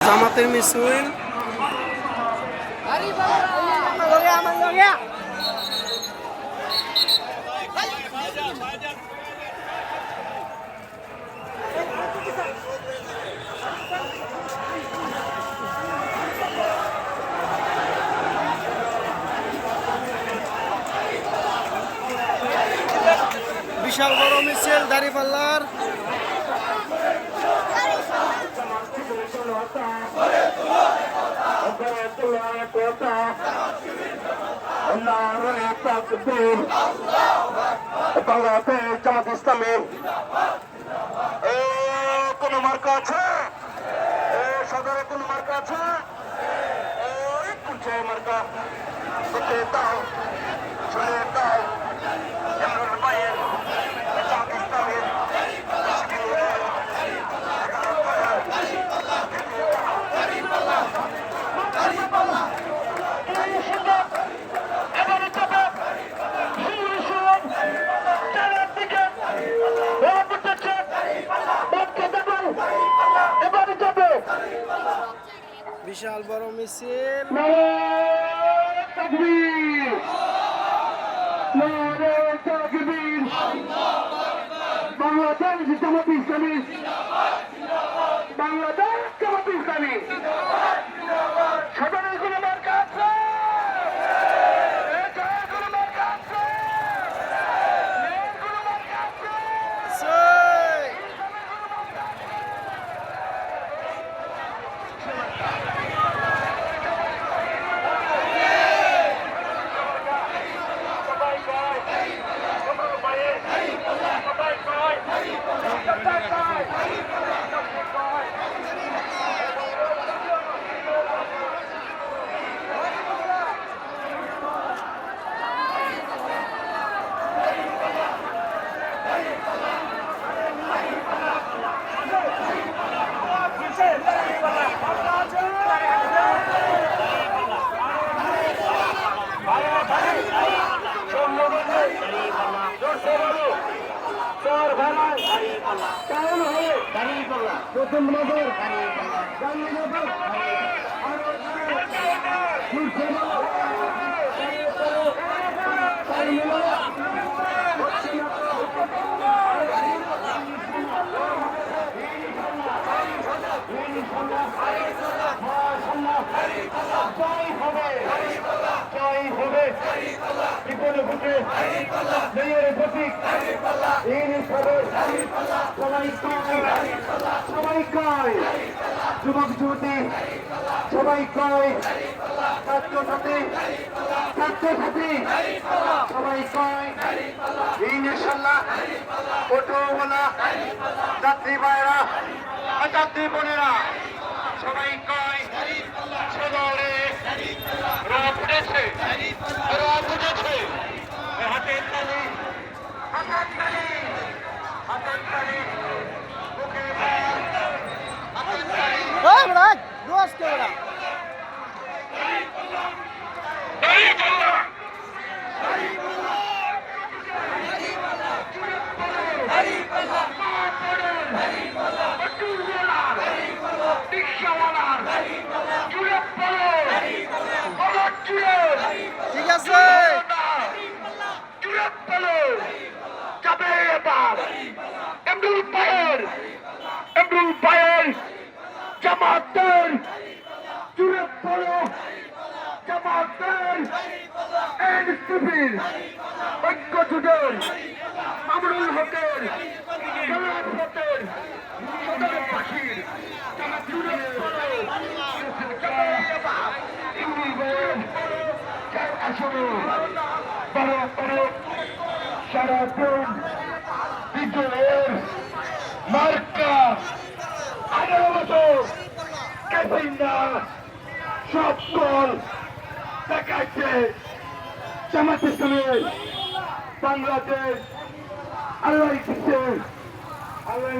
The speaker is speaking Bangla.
জামাতের মিছিল বিশাল বড় মিছিল দাঁড়িপাল্লার বাংলাদেশ জামাত ইসলামী এ কোন মার্কা আছে এ সদরে কোন মার্কা আছে ওই মার্কা দাও দাও বিশাল বড় মিছিল। বাংলাদেশ জামাত ইসলামী বাংলাদেশ জামাত ইসলামী সদনের কোনো মার্কা আছে এটার কোনো মার্কা আছে এর কোনো মার্কা আছে সেই। সবাই কয় সবার পায়ে সবাই কয় সবাই কয় প্রথম নজর জয় হবে জয় হবে বিপদে ঘটে মেয়ের প্রতীক এই সবাই কয় সবাই কয়। যুবক, যুবতী, সবাই কয়। ছাত্র ছাত্রী ছাত্র ছাত্রী সবাই কয়। ইনশাল্লাহ অটোওয়ালা, যাত্রী ভাইরা যাত্রী বোনেরা, সবাই কয় সদরে রব উঠেছে। এবার এমরুল পায়ের এমরুল পায়ের জামাতের জুড়ে পড়ো। জামাতের এনসিপির ঐক্য জুটের আমরুল হকের জালাল হকের সদর পাখির জুড়ে পড়ো। এমরুল পায়ের দল দেখাচ্ছে জামাত ইসলামের বাংলাদেশ আল্লাহ দিচ্ছে আল্লাহ